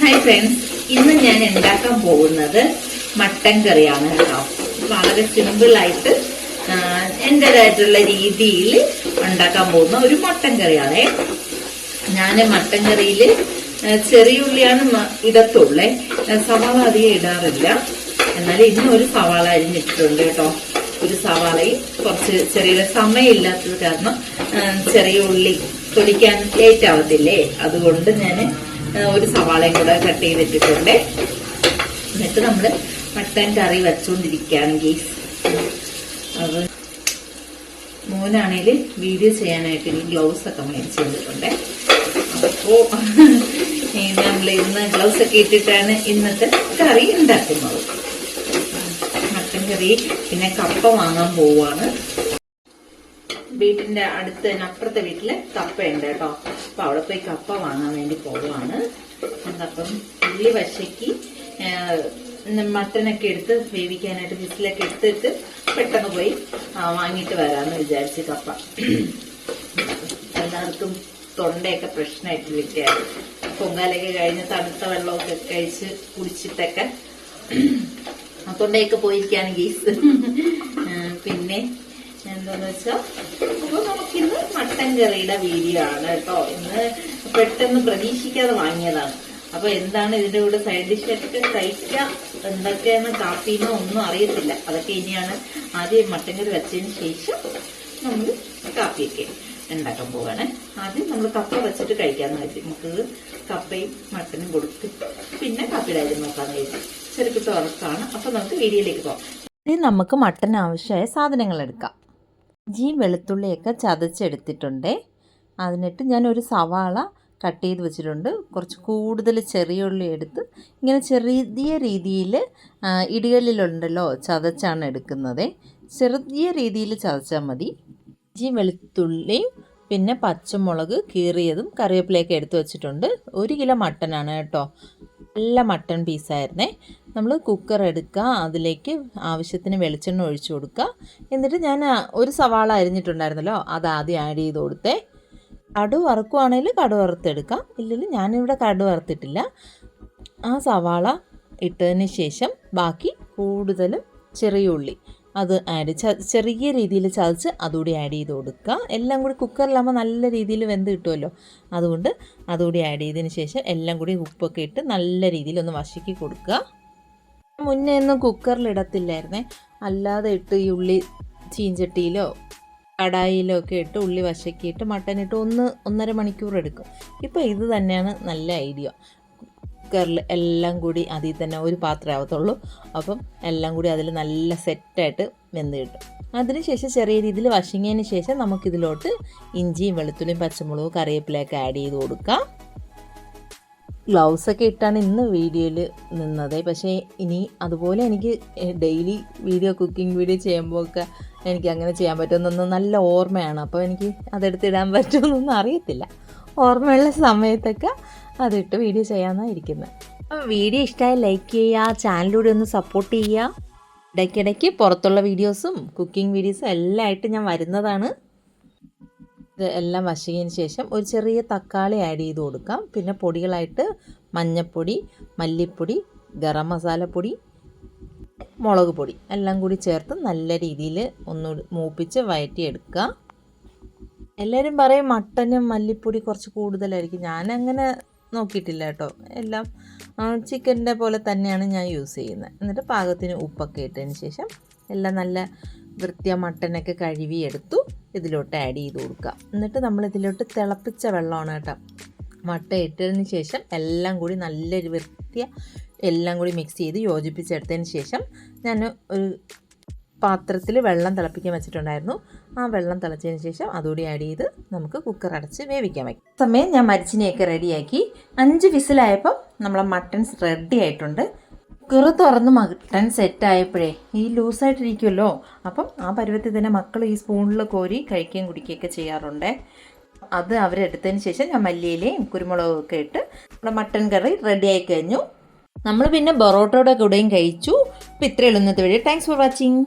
Hi friends ഇന്ന് ഞാൻ ഉണ്ടാക്കാൻ പോകുന്നത്? മട്ടൻ കറിയാണ് കേട്ടോ. വളരെ സിമ്പിളായിട്ട് എന്റെതായിട്ടുള്ള രീതിയിൽ ഉണ്ടാക്കാൻ പോകുന്ന ഒരു മട്ടൻ കറിയാണ്. ഞാൻ മട്ടൻ കറിയിൽ ചെറിയ ഉള്ളിയാണ് മ- ഇടത്തുള്ളേ. സവാള അധികം ഇടാറില്ല. എന്നാൽ ഇന്ന് ഒരു സവാള അരിഞ്ഞിട്ടിട്ടുണ്ട് കേട്ടോ. ഒരു സവാളയും കുറച്ച് ചെറിയ സമയമില്ലാത്തത് കാരണം ചെറിയ ഉള്ളി തൊലിക്കാൻ ലേറ്റ് ആവത്തില്ലേ? അതുകൊണ്ട് ഞാൻ ഒരു സവാളയും കൂടെ കട്ട് ചെയ്തിട്ടിട്ടുണ്ട്. എന്നിട്ട് നമ്മൾ മട്ടൻ കറി വെച്ചുകൊണ്ടിരിക്കുകയാണ് ഗീസ് അത് മോനാണെങ്കിൽ വീഡിയോ ചെയ്യാനായിട്ട് ഈ ഗ്ലൗസ് ഒക്കെ മേടിച്ചു തന്നിട്ടുണ്ട് അപ്പോ നമ്മൾ ഇന്ന് ഗ്ലൗസ് ഒക്കെ ഇട്ടിട്ടാണ് ഇന്നത്തെ കറി ഉണ്ടാക്കുന്നത്. മട്ടൻ കറി പിന്നെ കപ്പ വാങ്ങാൻ പോവാണ്. വീട്ടിന്റെ അടുത്ത് തന്നെ അപ്പുറത്തെ വീട്ടിൽ കപ്പ ഉണ്ട് കേട്ടോ. അപ്പൊ അവിടെ പോയി കപ്പ വാങ്ങാൻ വേണ്ടി പോവാണ് അപ്പം ഉള്ളി വശക്ക് മട്ടനൊക്കെ എടുത്ത് വേവിക്കാനായിട്ട് വിസിലൊക്കെ എടുത്തിട്ട് പെട്ടെന്ന് പോയി വാങ്ങിയിട്ട് വരാമെന്ന് വിചാരിച്ച് കപ്പ. എല്ലാവർക്കും തൊണ്ടയൊക്കെ പ്രശ്നമായിട്ടിരിക്കുകയാണ് പൊങ്കാലൊക്കെ കഴിഞ്ഞ് തണുത്ത വെള്ളമൊക്കെ കഴിച്ച് കുടിച്ചിട്ടൊക്കെ. തൊണ്ടയൊക്കെ പോയിരിക്കുകയാണ് ഗീസ്. പിന്നെ എന്താന്ന് വെച്ചാൽ അപ്പൊ നമുക്കിന്ന് മട്ടൻ കറിയുടെ വീഡിയോ ആണ് കേട്ടോ. ഇന്ന് പെട്ടെന്ന് പ്രതീക്ഷിക്കാതെ വാങ്ങിയതാണ്. അപ്പൊ എന്താണ് ഇതിന്റെ കൂടെ സൈഡ് ഡിഷ് ഒക്കെ കഴിക്കാം എന്തൊക്കെയാണ് കാപ്പിന്നോ ഒന്നും അറിയത്തില്ല. അതൊക്കെ ഇനിയാണ് ആദ്യം മട്ടൻ കറി വെച്ചതിന് ശേഷം നമ്മൾ കാപ്പിയൊക്കെ ഉണ്ടാക്കാൻ പോവാണ്. ആദ്യം നമ്മൾ കപ്പ വെച്ചിട്ട് കഴിക്കാന്ന് കരുതി. നമുക്ക് കപ്പയും മട്ടനും കൊടുത്ത് പിന്നെ കാപ്പിയുടെ കാര്യം നോക്കാന്ന് കരുതി. ചെറുക്കിട്ട് ഉറക്കാണ്. അപ്പൊ നമുക്ക് വീഡിയോയിലേക്ക് പോവാം ഇനി നമുക്ക് മട്ടൻ ആവശ്യമായ സാധനങ്ങൾ എടുക്കാം. ഇഞ്ചിയും വെളുത്തുള്ളിയൊക്കെ ചതച്ചെടുത്തിട്ടുണ്ട്. അതിനിട്ട് ഞാൻ ഒരു സവാള കട്ട് ചെയ്ത് വെച്ചിട്ടുണ്ട്. കുറച്ച് കൂടുതൽ ചെറിയ ഉള്ളി എടുത്ത് ഇങ്ങനെ ചെറിയ രീതിയിൽ ഇടികളിലുണ്ടല്ലോ ചതച്ചാണ് എടുക്കുന്നത്. ചെറിയ രീതിയിൽ ചതച്ചാൽ മതി. ഇഞ്ചിയും വെളുത്തുള്ളിയും പിന്നെ പച്ചമുളക് കീറിയതും കറിവേപ്പിലയൊക്കെ എടുത്ത് വെച്ചിട്ടുണ്ട്. ഒരു കിലോ മട്ടനാണ് കേട്ടോ. നല്ല മട്ടൺ പീസായിരുന്നേ. നമ്മൾ കുക്കർ എടുക്കുക അതിലേക്ക് ആവശ്യത്തിന് വെളിച്ചെണ്ണ ഒഴിച്ചു കൊടുക്കുക എന്നിട്ട് ഞാൻ ഒരു സവാള അരിഞ്ഞിട്ടുണ്ടായിരുന്നല്ലോ അത് ആദ്യം ആഡ് ചെയ്ത് കൊടുത്തേ. കടു വറുക്കുവാണെങ്കിൽ കടു വറുത്തെടുക്കാം. ഇല്ലെങ്കിൽ ഞാനിവിടെ കടു വറുത്തിട്ടില്ല. ആ സവാള ഇട്ടതിന് ശേഷം ബാക്കി കൂടുതലും ചെറിയ ഉള്ളി അത് ആഡ് ചെറിയ രീതിയിൽ ചതച്ച് അതുകൂടി ആഡ് ചെയ്ത് കൊടുക്കുക എല്ലാം കൂടി കുക്കറിലാകുമ്പോൾ നല്ല രീതിയിൽ വെന്ത് കിട്ടുമല്ലോ അതുകൊണ്ട് അതുകൂടി ആഡ് ചെയ്തതിന് ശേഷം എല്ലാം കൂടി ഉപ്പൊക്കെ ഇട്ട് നല്ല രീതിയിൽ ഒന്ന് വശക്കി കൊടുക്കുക മുന്നേ ഒന്നും കുക്കറിൽ ഇടത്തില്ലായിരുന്നേ. അല്ലാതെ ഇട്ട് ഈ ഉള്ളി ചീഞ്ചട്ടിയിലോ കടായിലോ ഒക്കെ ഇട്ട് ഉള്ളി വശക്കിയിട്ട് മട്ടൻ ഇട്ട് ഒന്ന് ഒന്നര മണിക്കൂർ എടുക്കും. ഇപ്പോൾ ഇത് തന്നെയാണ് നല്ല ഐഡിയ കുക്കറിൽ എല്ലാം കൂടി അതിൽ തന്നെ ഒരു പാത്രമാവത്തുള്ളൂ അപ്പം എല്ലാം കൂടി അതിൽ നല്ല സെറ്റായിട്ട് വെന്ത് കിട്ടും. അതിനുശേഷം ചെറിയ രീതിയിൽ വശങ്ങിയതിന് ശേഷം നമുക്കിതിലോട്ട് ഇഞ്ചിയും വെളുത്തുള്ളിയും പച്ചമുളകും കറിവേപ്പിലയൊക്കെ ആഡ് ചെയ്ത് കൊടുക്കാം. ഗ്ലൗസ് ഒക്കെ ഇട്ടാണ് ഇന്ന് വീഡിയോയിൽ നിന്നത്. പക്ഷേ ഇനി അതുപോലെ എനിക്ക് ഡെയിലി വീഡിയോ കുക്കിംഗ് വീഡിയോ ചെയ്യുമ്പോൾ ഒക്കെ എനിക്ക് അങ്ങനെ ചെയ്യാൻ പറ്റുമെന്നൊന്ന് നല്ല ഓർമ്മയാണ്. അപ്പോൾ എനിക്ക് അതെടുത്തിടാൻ പറ്റുമെന്നൊന്നും അറിയത്തില്ല. ഓർമ്മയുള്ള സമയത്തൊക്കെ അതിട്ട് വീഡിയോ ചെയ്യാമെന്നാണ് ഇരിക്കുന്നത്. അപ്പം വീഡിയോ ഇഷ്ടമായി ലൈക്ക് ചെയ്യുക ചാനലിലൂടെ ഒന്ന് സപ്പോർട്ട് ചെയ്യുക. ഇടയ്ക്കിടയ്ക്ക് പുറത്തുള്ള വീഡിയോസും കുക്കിംഗ് വീഡിയോസും എല്ലാം ആയിട്ട് ഞാൻ വരുന്നതാണ്. ഇത് എല്ലാം വശകിയതിന് ശേഷം ഒരു ചെറിയ തക്കാളി ആഡ് ചെയ്ത് കൊടുക്കാം. പിന്നെ പൊടികളായിട്ട് മഞ്ഞൾപ്പൊടി മല്ലിപ്പൊടി ഗരം മസാലപ്പൊടി മുളക് പൊടി എല്ലാം കൂടി ചേർത്ത് നല്ല രീതിയിൽ ഒന്ന് മൂപ്പിച്ച് വയറ്റിയെടുക്കുക. എല്ലാവരും പറയും മട്ടനും മല്ലിപ്പൊടി കുറച്ച് കൂടുതലായിരിക്കും. ഞാനങ്ങനെ നോക്കിയിട്ടില്ല കേട്ടോ. എല്ലാം ചിക്കന്റെ പോലെ തന്നെയാണ് ഞാൻ യൂസ് ചെയ്യുന്നത്. എന്നിട്ട് പാകത്തിന് ഉപ്പൊക്കെ ഇട്ടതിന് ശേഷം എല്ലാം നല്ല വൃത്തിയ മട്ടനൊക്കെ കഴുകി എടുത്തു ഇതിലോട്ട് ആഡ് ചെയ്ത് കൊടുക്കുക. എന്നിട്ട് നമ്മൾ ഇതിലോട്ട് തിളപ്പിച്ച വെള്ളമാണ് കേട്ടോ. മട്ട ഇട്ടതിന് ശേഷം എല്ലാം കൂടി നല്ലൊരു വൃത്തിയ എല്ലാം കൂടി മിക്സ് ചെയ്ത് യോജിപ്പിച്ചെടുത്തതിന് ശേഷം ഞാൻ ഒരു പാത്രത്തിൽ വെള്ളം തിളപ്പിക്കാൻ വെച്ചിട്ടുണ്ടായിരുന്നു. ആ വെള്ളം തിളച്ചതിന് ശേഷം അതുകൂടി ആഡ് ചെയ്ത് നമുക്ക് കുക്കർ അടച്ച് വേവിക്കാൻ വയ്ക്കും സമയം ഞാൻ മരിച്ചിനെയൊക്കെ റെഡിയാക്കി അഞ്ച് വിസിലായപ്പോൾ നമ്മളെ മട്ടൺസ് റെഡി ആയിട്ടുണ്ട്. കുക്കറ് തുറന്ന് മട്ടൻ സെറ്റ് ആയപ്പോഴേ ഈ ലൂസായിട്ടിരിക്കുമല്ലോ അപ്പം ആ പരുവത്തിൽ തന്നെ മക്കൾ ഈ സ്പൂണിൽ കോരി കഴിക്കുകയും കുടിക്കുകയൊക്കെ ചെയ്യാറുണ്ട്. അത് അവരെടുത്തതിന് ശേഷം ഞാൻ മല്ലിയിലയും കുരുമുളകും ഒക്കെ ഇട്ട് നമ്മുടെ മട്ടൻ കറി റെഡി ആയി കഴിഞ്ഞു. നമ്മൾ പിന്നെ ബൊറോട്ടയുടെ കൂടെയും കഴിച്ചു. അപ്പോൾ ഇത്രയുള്ളൂ ഇന്നത്തെ വീഡിയോ താങ്ക്സ് ഫോർ വാച്ചിങ്